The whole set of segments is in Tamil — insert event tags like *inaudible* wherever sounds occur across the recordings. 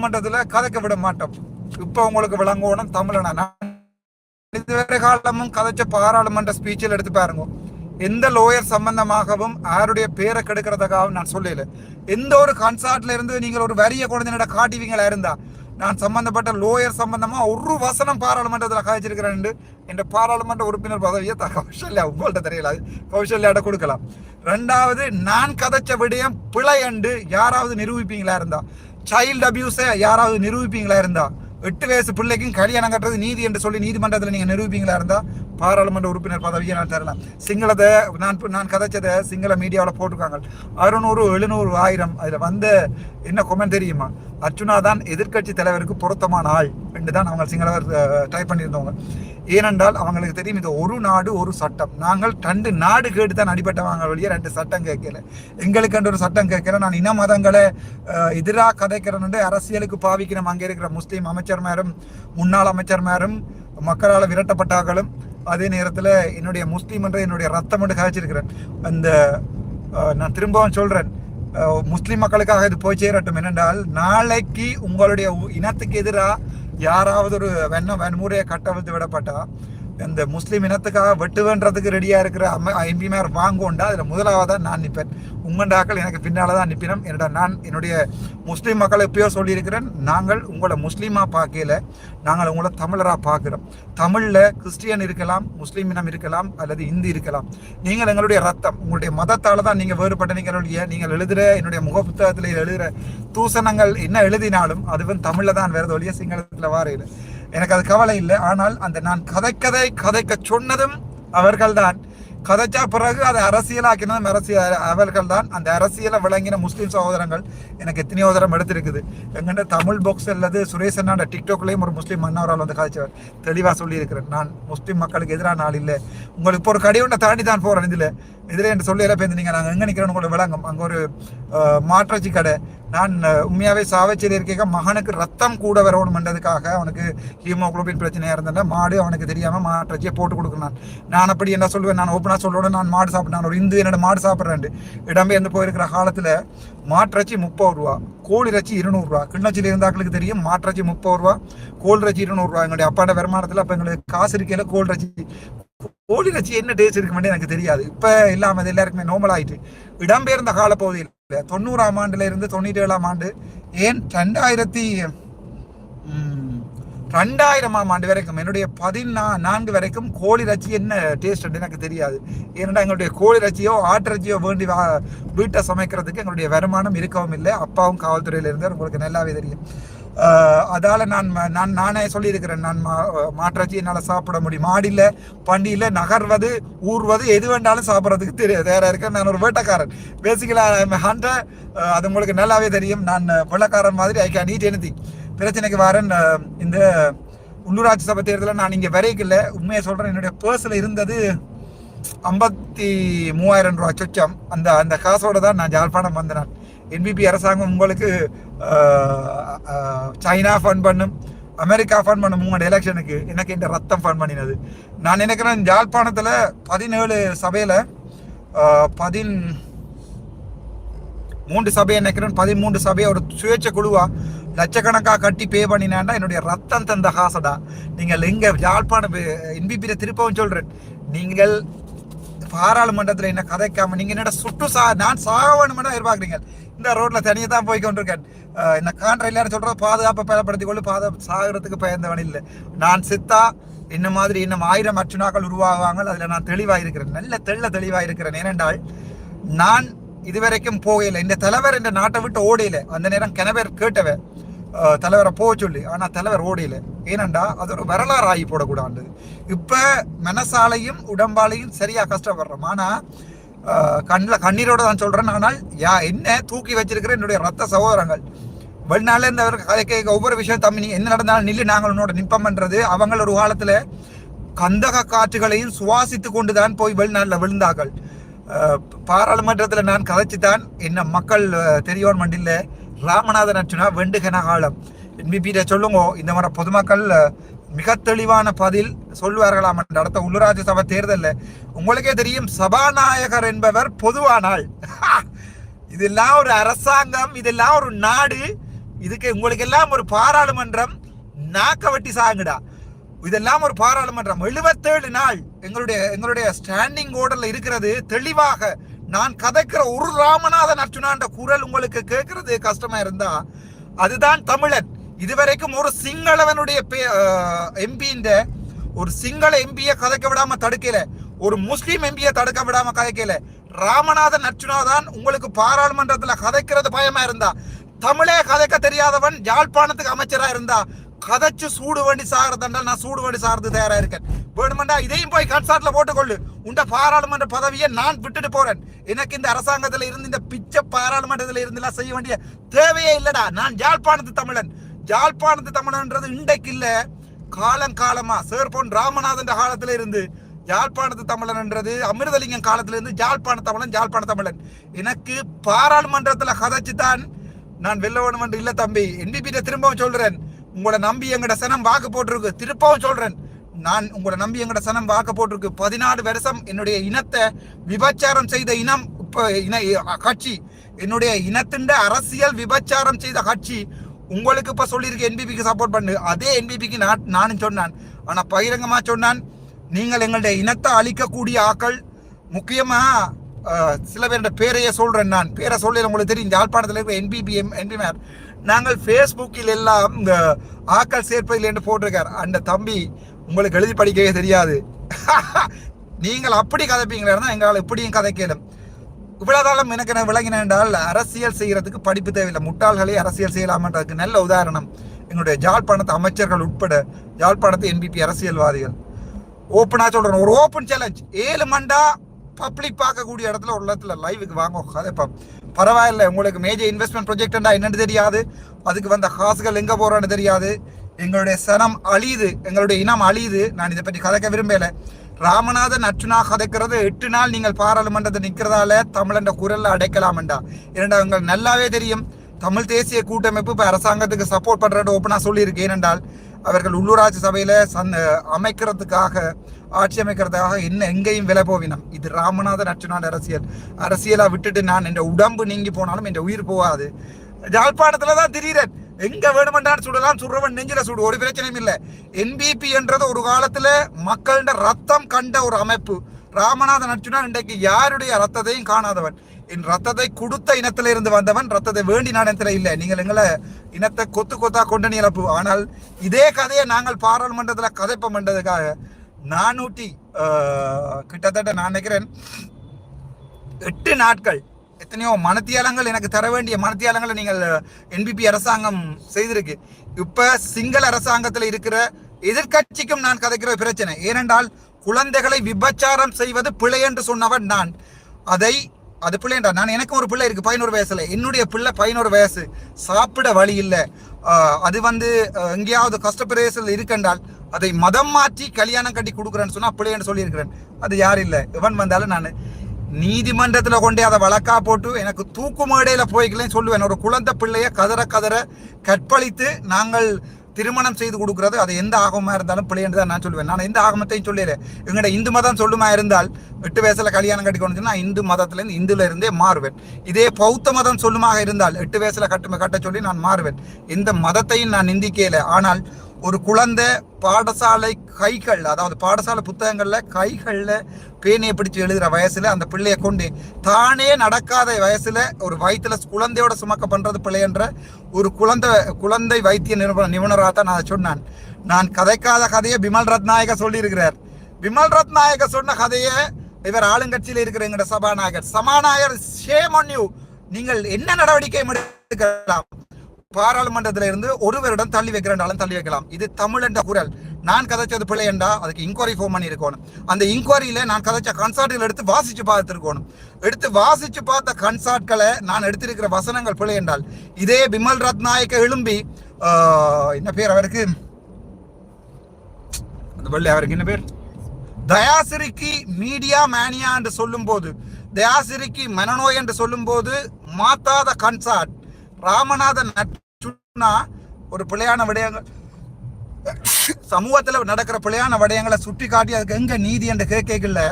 பாராளுமன்றத்துல கதைக்க விட மாட்டோம். இப்போ உங்களுக்கு விளங்கணும் தமிழனா. நான் இதுவரை காலமும் கதைச்ச பாராளுமன்ற ஸ்பீச்சில் எடுத்து பாருங்க. எந்த லோயர் சம்பந்தமாகவும் யாருடைய பேரை கெடுக்கிறதுக்காகவும் நான் சொல்லல. எந்த ஒரு கன்சார்ட்ல இருந்து நீங்கள் ஒரு வரிய குழந்தையிட காட்டுவீங்களா இருந்தா நான் சம்பந்தப்பட்ட லோயர் சம்பந்தமா ஒரு வசனம் பாராளுமன்றத்தில் காய்ச்சிருக்கிறேன் என்ற பாராளுமன்ற உறுப்பினர் பதவியை த கௌசல்யா உங்கள்கிட்ட தெரியல. அது கௌசல்யாட்ட கொடுக்கலாம். ரெண்டாவது நான் கதைச்ச விடயம் பிழை என்று யாராவது நிரூபிப்பீங்களா இருந்தா சைல்டு அபியூஸை யாராவது நிரூபிப்பீங்களா இருந்தா? எட்டு வயசு பிள்ளைக்கும் கல்யாணம் கட்டுறது நீதி என்று சொல்லி நீதிமன்றத்தில் நீங்கள் நிரூபிங்களா இருந்தா பாராளுமன்ற உறுப்பினர் பதவியை நான் தரலாம். சிங்களத்தை நான் நான் கதைச்சதை சிங்கள மீடியாவில் போட்டிருக்காங்க. அறுநூறு எழுநூறு ஆயிரம் அதில் வந்த என்ன கொமெண்ட் தெரியுமா? அர்ச்சுனா தான் எதிர்க்கட்சி தலைவருக்கு பொருத்தமான ஆள். என்று தான் அவங்க சிங்களவர் டைப் பண்ணியிருந்தவங்க. ஏனென்றால் அவங்களுக்கு தெரியும் இது ஒரு நாடு ஒரு சட்டம். நாங்கள் ரெண்டு நாடு கேட்டு தான் அடிபட்டவங்க வழியே ரெண்டு சட்டம் கேட்கல. எங்களுக்கு ஒரு சட்டம் கேட்கல. நான் இன மதங்களை எதிராக கதைக்கிறேன்னு அரசியலுக்கு பாவிக்கிறோம் அங்கே இருக்கிற முஸ்லீம் அமைச்சர்மாரும் முன்னாள் அமைச்சர்மாரும் மக்களால் விரட்டப்பட்டார்களும் அதே நேரத்தில் என்னுடைய முஸ்லீம் என்ற என்னுடைய ரத்தம் என்று காய்ச்சிருக்கிறேன். அந்த நான் திரும்பவும் சொல்கிறேன் முஸ்லீம் மக்களுக்காக இது போய் சேரட்டும். என்னென்றால் நாளைக்கு உங்களுடைய உ- இனத்துக்கு எதிராக யாராவது ஒரு வெண்ண வன்முறையை கட்டவிழ்த்து விடப்பட்டால் இந்த முஸ்லீம் இனத்துக்காக வெட்டுவேன்றதுக்கு ரெடியாக இருக்கிற எம்பிமார் வாங்குவோண்டா அதில் முதலாவதாக நான் நிற்பேன் உங்கண்டாக்கள் எனக்கு பின்னால் தான் நிற்பினோம் என்னோட நான் என்னுடைய முஸ்லீம் மக்களை எப்பயோ சொல்லியிருக்கிறேன் நாங்கள் உங்களை முஸ்லீமாக பார்க்கல நாங்கள் உங்களை தமிழராக பார்க்குறோம். தமிழில் கிறிஸ்டியன் இருக்கலாம் முஸ்லீம் இனம் இருக்கலாம் அல்லது இந்து இருக்கலாம். நீங்கள் எங்களுடைய ரத்தம் உங்களுடைய மதத்தால் தான் நீங்கள் வேறுபட்ட நீங்களுடைய நீங்கள் எழுதுகிற என்னுடைய முக புத்தகத்தில் எழுதுகிற தூசணங்கள் என்ன எழுதினாலும் அதுவும் தமிழில் தான் வேறது ஒழிய சிங்களத்தில் வாரையில் எனக்கு அது கவலை இல்லை. ஆனால் அந்த நான் கதைக்கதை கதைக்க சொன்னதும் அவர்கள்தான். கதைச்சா பிறகு அதை அரசியலாக்கினதும் அரசியல் அவர்கள் தான் அந்த அரசியலை விளங்கின முஸ்லீம் சகோதரங்கள் எனக்கு எத்தனையோ தரம் எடுத்திருக்குது. எங்கிட்ட தமிழ் பாக்ஸ் அல்லது சுரேஷ் அண்ணாண்ட டிக்டாக்லேயும் ஒரு முஸ்லீம் மன்னவரால் வந்து கதைச்சவர் தெளிவாக சொல்லியிருக்கிறேன். நான் முஸ்லீம் மக்களுக்கு எதிரான ஆள் இல்லை. உங்களுக்கு இப்போ ஒரு கடிவுண்டை தாண்டி தான் போகிறேன் இதில். இதில் என்று சொல்லி எல்லாம் பேருந்து நீங்கள் நாங்கள் எங்கே நிற்கிறோன்னு கூட விளங்கும். அங்கே ஒரு மாற்றச்சி கடை. நான் உண்மையாகவே சாவச்சேரி இருக்க மகனுக்கு ரத்தம் கூட வரணும்ன்றதுக்காக அவனுக்கு ஹீமோகுளோபின் பிரச்சனையாக இருந்தேன் மாடு அவனுக்கு தெரியாமல் மாற்றச்சியை போட்டு கொடுக்கணும் நான். அப்படி என்ன சொல்லுவேன்? நான் ஓப்பனாக சொல்லுவேன் நான் மாடு சாப்பிட்றேன் ஒரு இந்து என்னோட மாடு சாப்பிட்றேன். இடம்பெயர்ந்து போயிருக்கிற காலத்தில் மாற்றச்சி முப்பது ரூபா கோழி ரச்சி இருநூறுவா கிண்ணச்சியில் இருந்தாக்களுக்கு தெரியும் மாற்றச்சி முப்பது ரூபா கோழி ரச்சி இருநூறுவா எங்களுடைய அப்பாட வருமானத்தில் அப்போ எங்களுக்கு காசு இருக்கையில் கோழி ரச்சி கோழி இறைச்சி என்ன டேஸ்ட் இருக்க எனக்கு தெரியாது. இப்ப இல்லாம அது எல்லாருக்குமே நோமல் ஆயிட்டு. இடம்பெயர்ந்த காலப்பகுதியில் தொண்ணூறாம் ஆண்டுல இருந்து தொண்ணூற்றி ஏழாம் ஆண்டு ஏன் ரெண்டாயிரத்தி ரெண்டாயிரமாம் ஆண்டு வரைக்கும் என்னுடைய பதினா நான்கு வரைக்கும் கோழி ரச்சி என்ன டேஸ்ட் எனக்கு தெரியாது. ஏன்னா எங்களுடைய கோழி ரச்சியோ ஆட்டரச்சியோ வேண்டி வா வீட்டை சமைக்கிறதுக்கு எங்களுடைய வருமானம் இருக்கவும் இல்லை. அப்பாவும் காவல்துறையில இருந்தார். உங்களுக்கு நல்லாவே தெரியும். அதால் நான் ம- நான் நானே சொல்லியிருக்கிறேன். நான் மா மாட்டிறைச்சி என்னால் சாப்பிட முடியும். மாடியில் பண்டியில் நகர்வது ஊர்வது எது வேண்டாலும் சாப்பிட்றதுக்கு தெரியாது வேற இருக்கேன். நான் ஒரு வேட்டக்காரன். பேசிக்கலாம் ஹண்ட அது உங்களுக்கு நல்லாவே தெரியும். நான் வெள்ளக்காரன் மாதிரி ஐ கேன் ஈட் எனி பிரச்சனைக்கு வரேன். இந்த உள்ளூராட்சி சபை தேர்தலில் நான் இங்கே வரைக்கல உண்மையை சொல்கிறேன் என்னுடைய பர்ஸில் இருந்தது ஐம்பத்தி மூவாயிரம் ரூபா சொச்சம். அந்த அந்த காசோட தான் நான் ஜாழ்ப்பாணம் வந்தேன் என்பிபி அரசாங்கம் உங்களுக்கு சைனா ஃபண்ட் பண்ணும் அமெரிக்கா ஃபண்ட் பண்ணும் உங்களோட எலெக்ஷனுக்கு எனக்கு இந்த ரத்தம் ஃபண்ட் பண்ணினது. நான் நினைக்கிறேன் ஜாழ்ப்பாணத்தில் பதினேழு சபையில் பதின் மூன்று சபையை நினைக்கிறேன் பதிமூன்று சபையை ஒரு சுயேட்சை குழுவா லட்சக்கணக்காக கட்டி பே பண்ணினாண்டா என்னுடைய ரத்தம் தந்த காசடா நீங்கள் எங்கே யாழ்ப்பாணம் என்பிபியில் திருப்பவும் சொல்கிறேன் நீங்கள் பாராளுமன்றத்தில் என்ன கதைக்காம நீங்கள் என்னடா சுட்டு சா நான் சாக வேணுமெண்டா எதிர்பார்க்குறீங்க. இந்த ரோட்டில் தனியாக தான் போய் கொண்டிருக்கேன். இந்த காண்ற எல்லாரும் சொல்கிற பாதுகாப்பை பயன்படுத்தி கொண்டு பாத சாகிறதுக்கு பயந்தவன் இல்லை. நான் சித்தா என்ன மாதிரி இன்னும் ஆயிரம் அர்ச்சுனாக்கள் உருவாகுவாங்க அதில் நான் தெளிவாக இருக்கிறேன் நல்ல தெள்ள தெளிவாக இருக்கிறேன் ஏனென்றால் நான் இதுவரைக்கும் போகல இந்த தலைவர் இந்த நாட்டை விட்டு ஓடையில அந்த நேரம் கிணவர் கேட்டவன். தலைவரை போக சொல்லி ஆனால் தலைவர் ஓடையில ஏனண்டா அது ஒரு வரலாறு ஆகி போடக்கூடாது இப்போ மனசாலையும் உடம்பாலையும் சரியாக கஷ்டப்படுறோம் ஆனால் கண்ணில் கண்ணீரோடு கண்ணீரோட தான் சொல்கிறேன் ஆனால் யா என்ன தூக்கி வச்சிருக்கிற என்னுடைய ரத்த சகோதரங்கள் வெளிநாள் இந்த கதை கேட்க ஒவ்வொரு விஷயம் தம்பி என்ன நடந்தாலும் நில்லு நாங்கள் உன்னோட நிப்பம்ன்றது அவங்கள ஒரு காலத்தில் கந்தக காற்றுகளையும் சுவாசித்து கொண்டுதான் போய் வெளிநாட்டில் விழுந்தார்கள் பாராளுமன்றத்தில் நான் கதைச்சுதான் என்ன மக்கள் தெரியோன் மண்டியில் ராமநாதன் அர்ச்சுனா வெண்டுகன ஆழம். என்பிபியிட சொல்லுங்க இந்த மாதிரி பொதுமக்கள் மிக தெளிவான பதில் சொல்லுவார்களாம் என்ற அடுத்த உள்ளூராட்சி சபை தேர்தலில். உங்களுக்கே தெரியும் சபாநாயகர் என்பவர் பொதுவானால் இதெல்லாம் ஒரு அரசாங்கம் இதெல்லாம் ஒரு நாடு. இதுக்கு உங்களுக்கு எல்லாம் ஒரு பாராளுமன்றம். நாக்க வட்டி சாங்குடா. இதெல்லாம் ஒரு பாராளுமன்றம். எழுபத்தேழு நாள் எங்களுடைய எங்களுடைய ஸ்டாண்டிங் ஓர்டர்ல இருக்கிறது தெளிவாக. நான் கதைக்கிற ஒரு ராமநாதன் அர்ஜுனான்ற குரல் உங்களுக்கு கேட்கறது கஷ்டமா இருந்தா அதுதான் தமிழன். இதுவரைக்கும் ஒரு சிங்களவனுடைய எம்பின்ற ஒரு சிங்கள எம்பியை கதைக்க விடாம தடுக்கல. ஒரு முஸ்லீம் எம்பியை தடுக்க விடாம கதைக்கல. ராமநாதன் அர்ஜுனா தான் உங்களுக்கு பாராளுமன்றத்தில் கதைக்கிறது பயமா இருந்தா. தமிழே கதைக்க தெரியாதவன் யாழ்ப்பாணத்துக்கு அமைச்சரா இருந்தா கதைச்சு சூடு வண்டி சாகிறதுன்றால் நான் சூடு வண்டி சாகிறது தயாரா இருக்கேன். வேணுமெண்டா இதையும் போய் கட்சாட்டில் போட்டுக்கொள்ளு. உண்ட பாராளுமன்ற பதவியை நான் விட்டுட்டு போறேன். எனக்கு இந்த அரசாங்கத்தில் இருந்து இந்த பிச்சை பாராளுமன்றத்தில் இருந்துலாம் செய்ய வேண்டிய தேவையே இல்லடா. நான் யாழ்ப்பாணத்து தமிழன். யாழ்ப்பாணத்து தமிழன்றது இன்றைக்கு இல்லை. காலம் காலமா சேர் ராமநாதன் காலத்துல இருந்து யாழ்ப்பாணத்து தமிழன் என்றது அமிர்தலிங்கம் காலத்திலிருந்து யாழ்ப்பாண தமிழன் யாழ்ப்பாண தமிழன். எனக்கு பாராளுமன்றத்தில் கதைச்சு தான் நான் வெல்ல வேணும் என்று இல்லை தம்பி. என்பிபிட்ட திரும்பவும் சொல்றேன். உங்களை நம்பி எங்கட சனம் வாக்கு போட்டிருக்கு. திருப்பவும் சொல்றேன். நான் உங்களை நம்பி எங்கட சனம் வாக்க போட்டிருக்கு. பதினாலு வருஷம் என்னுடைய இனத்தை விபச்சாரம் செய்த இனம் இப்போ இன கட்சி. என்னுடைய இனத்தின் அரசியல் விபச்சாரம் செய்த கட்சி உங்களுக்கு இப்போ சொல்லியிருக்க என்பிபிக்கு சப்போர்ட் பண்ணு. அதே என்பிபிக்கு நான் நானும் சொன்னான். ஆனால் பகிரங்கமாக சொன்னான் நீங்கள் எங்களுடைய இனத்தை அழிக்கக்கூடிய ஆக்கள் முக்கியமாக சில பேருடைய பேரையே சொல்கிறேன் நான். பேரை சொல்லி உங்களுக்கு தெரியும் யாழ்ப்பாணத்தில் இருக்கிற என்பிபி என்பிமார் நாங்கள் ஃபேஸ்புக்கில் எல்லாம் இந்த ஆக்கள் சேர்ப்பதில் என்று போட்டிருக்கார். அந்த தம்பி உங்களுக்கு எழுதி படிக்கவே தெரியாது. *laughs* நீங்கள் அப்படி கதைப்பீங்களா எங்களால் இப்படியும் கதைக்கலும் இவ்வளவுதான் எனக்கு நான் விளங்கினேன் என்றால் அரசியல் செய்கிறதுக்கு படிப்பு தேவையில்லை. முட்டாள்களே அரசியல் செய்யலாமன்றதுக்கு நல்ல உதாரணம். எங்களுடைய ஜாழ்ப்பாணத்து அமைச்சர்கள் உட்பட ஜாழ்ப்பாணத்து என்பிபி அரசியல்வாதிகள். ஓப்பனாக சொல்கிறேன் ஒரு ஓப்பன் சேலஞ்ச் ஏழு மண்டா பப்ளிக் பார்க்கக்கூடிய இடத்துல ஒரு இடத்துல லைவுக்கு வாங்க கதைப்போம் பரவாயில்ல. உங்களுக்கு மேஜர் இன்வெஸ்ட்மெண்ட் ப்ரொஜெக்டா என்னன்னு தெரியாது. அதுக்கு வந்த காசுகள் எங்கே போகிறோன்னு தெரியாது. எங்களுடைய சனம் அழியுது எங்களுடைய இனம் அழியுது. நான் இதை பற்றி கதைக்க விரும்பலை. ராமநாதன் அர்ச்சுனா கதைக்கிறது எட்டு நாள் நீங்கள் பாராளுமன்றத்தை நிற்கிறதால தமிழன் குரலில் அடைக்கலாம்டா இரண்டா உங்கள் நல்லாவே தெரியும். தமிழ் தேசிய கூட்டமைப்பு இப்போ அரசாங்கத்துக்கு சப்போர்ட் பண்ணுறது ஓப்பனாக சொல்லியிருக்கு. ஏனென்றால் அவர்கள் உள்ளூராட்சி சபையில் சந் அமைக்கிறதுக்காக ஆட்சி அமைக்கிறதுக்காக என்ன எங்கேயும் விலை போவினம். இது ராமநாதன் அர்ச்சுனான் அரசியல். அரசியலாக விட்டுட்டு நான் என் உடம்பு நீங்கி போனாலும் என் உயிர் போகாது. ஜாழ்ப்பாணத்தில் தான் திடீரன் எங்க வேணுமென்றான் சுடலாம் சுடுறவன் நெஞ்சில சுடு ஒரு பிரச்சனையும் இல்லை. என்பிபி என்றது ஒரு காலத்துல மக்களோட ரத்தம் கண்ட ஒரு அமைப்பு. ராமநாதன் அர்ச்சுனா இன்றைக்கு யாருடைய ரத்தத்தையும் காணாதவன்? என் ரத்தத்தை கொடுத்த இனத்தில இருந்து வந்தவன் ரத்தத்தை வேண்டி நடத்துல இல்லை. நீங்கள் எங்களை இனத்தை கொத்து கொத்தா கொண்டு இழப்பு ஆனால் இதே கதையை நாங்கள் பாராளுமன்றத்தில் கதைப்பம் என்றதுக்காக நானூற்றி கிட்டத்தட்ட நான் நினைக்கிறேன் எட்டு நாட்கள் எத்தனையோ மனத்தியாலங்கள் எனக்கு தர வேண்டிய மனத்தியாலங்களை நீங்கள் என்பிபி அரசாங்கம் செய்திருக்கு. இப்போ சிங்கள அரசாங்கத்தில் இருக்கிற எதிர்கட்சிக்கும் நான் கதைக்கிற பிரச்சனை. ஏனென்றால் குழந்தைகளை விபச்சாரம் செய்வது பிழை என்று சொன்னவன் நான். அதை அது பிள்ளைன்றா நான் எனக்கும் ஒரு பிள்ளை இருக்குது பதினோரு வயசில். என்னுடைய பிள்ளை பதினோரு வயசு. சாப்பிட வழி இல்லை. அது வந்து எங்கேயாவது கஷ்டப்பிரதேசத்தில் இருக்கென்றால் அதை மதம் மாற்றி கல்யாணம் கட்டி கொடுக்குறேன்னு சொன்னால் பிள்ளைன்னு சொல்லியிருக்கிறேன். அது யாரும் இல்லை. இவன் வந்தாலும் நான். நீதிமன்றத்தில் கொண்டே அதை வழக்கா போட்டு எனக்கு தூக்கு மேடையில் போய்க்கலன்னு சொல்லுவேன். ஒரு குழந்தை பிள்ளைய கதற கதற கற்பழித்து நாங்கள் திருமணம் செய்து கொடுக்கறது. அது எந்த ஆகமாக இருந்தாலும் பிள்ளைன்னு தான் நான் சொல்லுவேன். நான் எந்த ஆகமத்தையும் சொல்லிடுறேன் எங்கட இந்து மதம் சொல்லுமா இருந்தால் எட்டு வயசில் கல்யாணம் கட்டிக்கணும் நான் இந்து மதத்துலேருந்து இந்துல இருந்தே மாறுவேன். இதே பௌத்த மதம் சொல்லுமாக இருந்தால் எட்டு வயசில் கட்டு கட்ட சொல்லி நான் மாறுவேன். எந்த மதத்தையும் நான் நிந்திக்கல. ஆனால் ஒரு குழந்தை பாடசாலை கைகள் அதாவது பாடசாலை புத்தகங்களில் கைகளில் பேனையை பிடிச்சி எழுதுகிற வயசில் அந்த பிள்ளையை கொண்டு தானே நடக்காத வயசில் ஒரு வயிற்றுல குழந்தையோட சுமக்க பண்ணுறது பிள்ளைன்ற ஒரு குழந்தை குழந்தை வைத்திய நிறுவன நிபுணராக தான் நான் சொன்னான். நான் கதைக்காத கதையை பிமல் ரத்நாயக சொல்லியிருக்கிறார். பிமல் ரத்நாயக சொன்ன கதையை இவர் ஆளுங்கட்சியில் இருக்கிற எங்கட சபாநாயகர் சபாநாயகர் ஷேம் ஒன் யூ நீங்கள் என்ன நடவடிக்கை எடுக்கலாம். பாராளுமன்றத்தில இருந்து ஒருவரிடம் தள்ளி வைக்கிறேன்டாலும் தள்ளி வைக்கலாம். இது தமிழ் என்ற குரல். நான் கதைச்சது பிள்ளை என்றா அதுக்கு இன்கொயரி ஃபோன் பண்ணி இருக்கணும் அந்த இன்கொயரியில நான் கதைச்ச கன்சார்ட்கள் எடுத்து வாசிச்சு பார்த்துருக்கணும். எடுத்து வாசிச்சு பார்த்த கன்சார்ட்களை நான் எடுத்திருக்கிற வசனங்கள் பிள்ளை என்றால் இதே பிமல் ரத்நாயக்க எழும்பி என்ன பேர் அவருக்கு? அந்த பள்ளி அவருக்கு என்ன பேர்? தயாசிரிக்கு மீடியா மேனியா என்று சொல்லும் போது தயாசிரிக்கு மனநோய் என்று சொல்லும் போது மாத்தாத கன்சார்ட் ராமநாதன் நட்சுனா ஒரு பிள்ளையான விடயங்கள் சமூகத்தில் நடக்கிற பிள்ளையான விடயங்களை சுட்டி காட்டி அதுக்கு எங்க நீதி என்று கேட்கல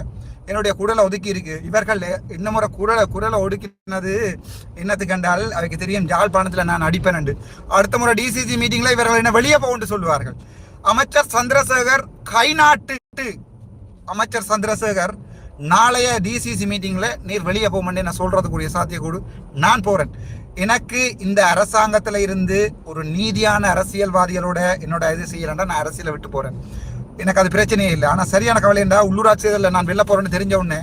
என்னுடைய குரலை ஒதுக்கி இருக்கு. இவர்கள் இந்த முறை குரலை குரலை ஒடுக்கினது என்னத்து கண்டால் அவைக்கு தெரியும். ஜாழ்ப்பாணத்தில் நான் அடிப்பேன் அடுத்த முறை டிசிசி மீட்டிங்ல இவர்கள் என்ன வெளியே போகும்னு சொல்லுவார்கள். அமைச்சர் சந்திரசேகர் கைநாட்டு அமைச்சர் சந்திரசேகர் நாளைய டிசிசி மீட்டிங்ல நீர் வெளியே போக மாட்டேன் நான் சொல்றதுக்குரிய சாத்தியக்கூடு நான் போறேன். எனக்கு இந்த அரசாங்கத்தில் இருந்து ஒரு நீதியான அரசியல்வாதிகளோட என்னோட இது செய்யலன்னா நான் அரசியலை விட்டு போறேன். எனக்கு அது பிரச்சனையே இல்லை. ஆனால் சரியான கவலை என்றா உள்ளூராட்சி தேர்தலில் நான் வெளில போறேன்னு தெரிஞ்ச உடனே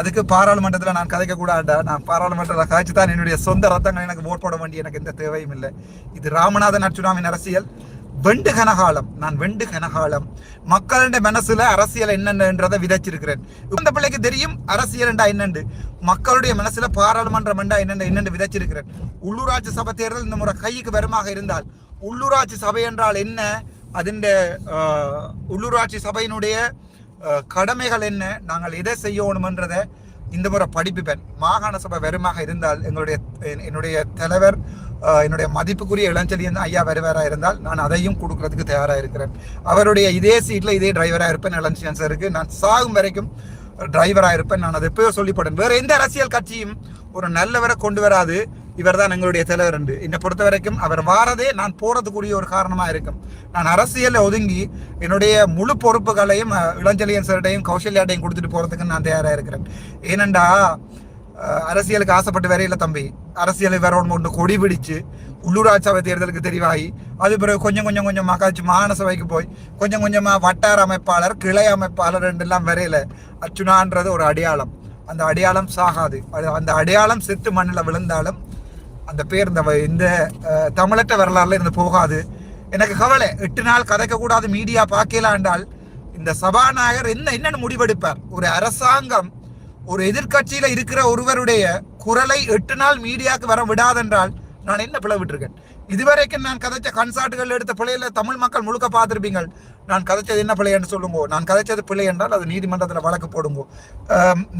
அதுக்கு பாராளுமன்றத்தில் நான் கதைக்க கூடாண்டா நான் பாராளுமன்றத்தில் காய்ச்சி தான் என்னுடைய சொந்த ரத்தங்கள் எனக்கு ஓட் போட வேண்டிய எனக்கு எந்த தேவையும் இல்லை. இது ராமநாதன் அர்ச்சுனாவின் அரசியல். வெண்டு கனகாலம். நான் வெண்டு கனகாலம். மக்களுடைய மனசுல அரசியல் என்னென்றதை விதைச்சிருக்கிறேன். இந்த பிள்ளைக்கு தெரியும் அரசியல் என்றா என்னென்று மக்களுடைய மனசுல பாராளுமன்றம் என்றா என்னென்று என்னென்று விதைச்சிருக்கிறேன். உள்ளூராட்சி சபை தேர்தல் இந்த முறை கைக்கு வருமாக இருந்தால் உள்ளூராட்சி சபை என்றால் என்ன? அதன் உள்ளூராட்சி சபையினுடைய கடமைகள் என்ன? நாங்கள் எதை செய்யணுமன்றதை இந்த முறை படிப்புப்பேன். மாகாண சபை வருமாக இருந்தால் எங்களுடைய என்னுடைய தலைவர் என்னுடைய மதிப்புக்குரிய இளஞ்செழியன் ஐயா வருவாராக இருந்தால் நான் அதையும் கொடுக்கறதுக்கு தயாராக இருக்கிறேன். அவருடைய இதே சீட்டில் இதே டிரைவராக இருப்பேன் இளஞ்செழியன் சாருக்கு நான் சாகும் வரைக்கும் டிரைவராக இருப்பேன். நான் அதை எப்பயோ சொல்லிப்படேன் வேறு எந்த அரசியல் கட்சியும் ஒரு நல்லவரை கொண்டு வராது. இவர் தான் எங்களுடைய தலைவர் என்று. என்னை பொறுத்த வரைக்கும் அவர் வாரதே நான் போகிறதுக்குரிய ஒரு காரணமாக இருக்கும். நான் அரசியலில் ஒதுங்கி என்னுடைய முழு பொறுப்புகளையும் இளஞ்சலியன் சார்டையும் கௌசல்யாட்டையும் கொடுத்துட்டு போகிறதுக்கு நான் தயாராக இருக்கிறேன். ஏனண்டா அரசியலுக்கு ஆசைப்பட்டு வரையில தம்பி. அரசியலை வேற ஒன்று கொடி பிடிச்சு உள்ளூராட்சி சபை தேர்தலுக்கு தெரிவாகி அது பிறகு கொஞ்சம் கொஞ்சம் கொஞ்சம் மகாச்சு மாகாண சபைக்கு போய் கொஞ்சம் கொஞ்சமாக வட்டார அமைப்பாளர் கிளை அமைப்பாளர் ரெண்டெல்லாம் வரையில அச்சுனான்றது ஒரு அடையாளம். அந்த அடையாளம் சாகாது. அது அந்த அடையாளம் செத்து மண்ணில் விழுந்தாலும் அந்த பேர் இந்த இந்த தமிழற்ற வரலாறுல இருந்து போகாது. எனக்கு கவலை எட்டு நாள் கதைக்க கூடாது மீடியா பார்க்கலாம் என்றால் இந்த சபாநாயகர் என்ன என்னென்னு முடிவெடுப்பார். ஒரு அரசாங்கம் ஒரு எதிர்கட்சியில இருக்கிற ஒருவருடைய குரலை எட்டு நாள் மீடியாவுக்கு வர விடாதென்றால் நான் என்ன பிளவிட்டிருக்கேன்? இதுவரைக்கும் நான் கதைச்ச கன்சார்ட்டுகள் எடுத்த பிள்ளையில தமிழ் மக்கள் முழுக்க பார்த்துருப்பீங்க நான் கதைச்சது என்ன பிள்ளை என்று சொல்லுங்க. நான் கதைச்சது பிள்ளை என்றால் அது நீதிமன்றத்தில் வழக்கு போடுங்க.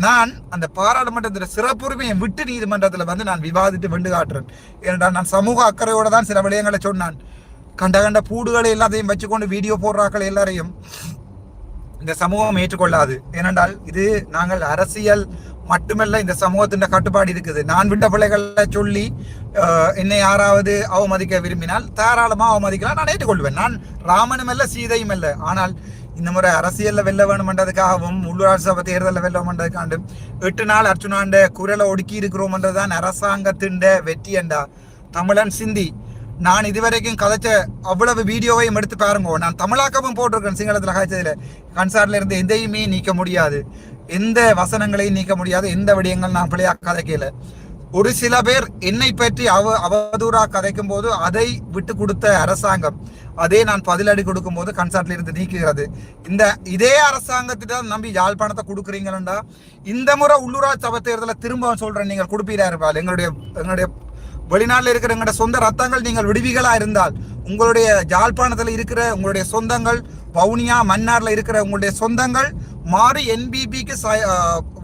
நான் அந்த பாராளுமன்றத்தில் சிறப்புரிமையை விட்டு நீதிமன்றத்தில் வந்து நான் விவாதித்து வெண்டு காட்டுறேன். ஏனென்றால் நான் சமூக அக்கறையோடு தான் சில விடயங்களை சொன்னான். கண்ட கண்ட பூடுகளை எல்லாத்தையும் வச்சுக்கொண்டு வீடியோ போடுறாக்கள் எல்லாரையும். இந்த சமூகம் ஏற்றுக்கொள்ளாது. ஏனென்றால் இது நாங்கள் அரசியல் மட்டுமல்ல இந்த சமூகத்தின் கட்டுப்பாடு இருக்குது. நான் விண்ட பிள்ளைகளை சொல்லி என்னை யாராவது அவமதிக்க விரும்பினால் தாராளமாக அவமதிக்கலாம். நான் ஏற்றுக்கொள்வேன். நான் ராமனும் அல்ல சீதையும் அல்ல. ஆனால் இந்த முறை அரசியலில் வெல்ல வேணுமென்றதுக்காகவும் உள்ளூராட்சி சபை தேர்தலில் வெல்ல வேண்டதுக்காண்டும் எட்டு நாள் அர்ச்சுனாண்ட குரலை ஒடுக்கி இருக்கிறோம்ன்றதுதான் அரசாங்கத்தின் வெற்றி என்றா. தமிழன் சிந்தி நான் இதுவரைக்கும் கதைச்ச அவ்வளவு வீடியோவையும் எடுத்து பாருங்க. நான் தமிழாக்கமும் போட்டிருக்கேன் சிங்களத்தில் காய்ச்சதுல கன்சார்ட்ல இருந்து எதையுமே நீக்க முடியாது. எந்த வசனங்களையும் நீக்க முடியாது. எந்த விடயங்கள் நான் பிள்ளையா கதைக்கல. ஒரு சில பேர் என்னை பற்றி அவ அவதூறா கதைக்கும் போது அதை விட்டு கொடுத்த அரசாங்கம். அதே நான் பதிலடி கொடுக்கும் போது கன்சார்ட்ல இருந்து நீக்குகிறது. இந்த இதே அரசாங்கத்திட்ட நம்பி யாழ்ப்பாணத்தை கொடுக்குறீங்களா இந்த முறை உள்ளூராட்சி சபை தேர்தலை திரும்ப சொல்றேன். நீங்கள் கொடுப்பீரா இருப்பாள் எங்களுடைய எங்களுடைய வெளிநாட்டில் இருக்கிற எங்களோட சொந்த ரத்தங்கள் நீங்கள் விடுவிகளாக இருந்தால் உங்களுடைய ஜாழ்ப்பாணத்தில் இருக்கிற உங்களுடைய சொந்தங்கள் வவுனியா மன்னாரில் இருக்கிற உங்களுடைய சொந்தங்கள் மாறி என்பிபிக்கு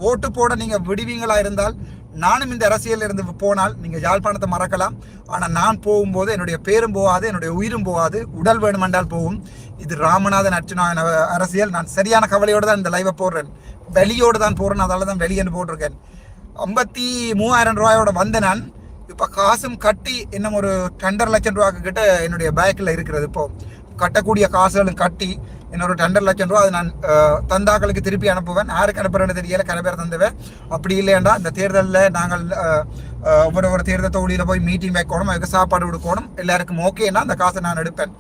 ஓட்டு போட நீங்கள் விடுவீங்களா இருந்தால் நானும் இந்த அரசியலில் இருந்து போனால் நீங்கள் யாழ்ப்பாணத்தை மறக்கலாம். ஆனால் நான் போகும்போது என்னுடைய பேரும் போகாது என்னுடைய உயிரும் போகாது உடல் வேணுமென்றால் போகும். இது ராமநாதன் அர்ச்சுனாவின் அரசியல். நான் சரியான கவலையோடு தான் இந்த லைவை போடுறேன். வெளியோடு தான் போடுறேன் அதால தான் வெளியேன்னு போட்டிருக்கேன். ஐம்பத்தி மூவாயிரம் ரூபாயோட வந்த நான். இப்போ காசும் கட்டி இன்னும் ஒரு ரெண்டரை லட்சம் ரூபாக்கு கிட்ட என்னுடைய பேக்கில் இருக்கிறது இப்போ. கட்டக்கூடிய காசுகளும் கட்டி இன்னொரு ரெண்டரை லட்சம் ரூபா அது நான் தந்தாக்களுக்கு திருப்பி அனுப்புவேன். யாருக்கு அனுப்புறேன்னு தெரியல கரை பேர் தந்துவேன். அப்படி இல்லையாண்டா இந்த தேர்தலில் நாங்கள் ஒவ்வொரு ஒரு தேர்தல் தொகுதியில் போய் மீட்டிங் வைக்கணும் அதுக்கு சாப்பாடு கொடுக்கணும். எல்லாருக்கும் ஓகேன்னா அந்த காசை நான் எடுப்பேன்.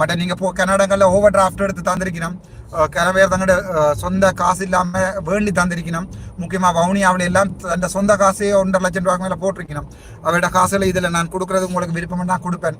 மற்ற நீங்கள் போ கன்னடங்களில் ஓவர் டிராஃப்ட் எடுத்து தந்திருக்கிறோம். சில பேர் தங்களோட சொந்த காசு இல்லாம வேண்டி தந்திருக்கணும் முக்கியமா வவுனியாவில் எல்லாம் அந்த சொந்த காசே ஒன்றரை லட்சம் ரூபாய்க்கு மேல போட்டிருக்கணும் அவரோட காசுல இதுல நான் கொடுக்கறது உங்களுக்கு விருப்பம் நான் கொடுப்பேன்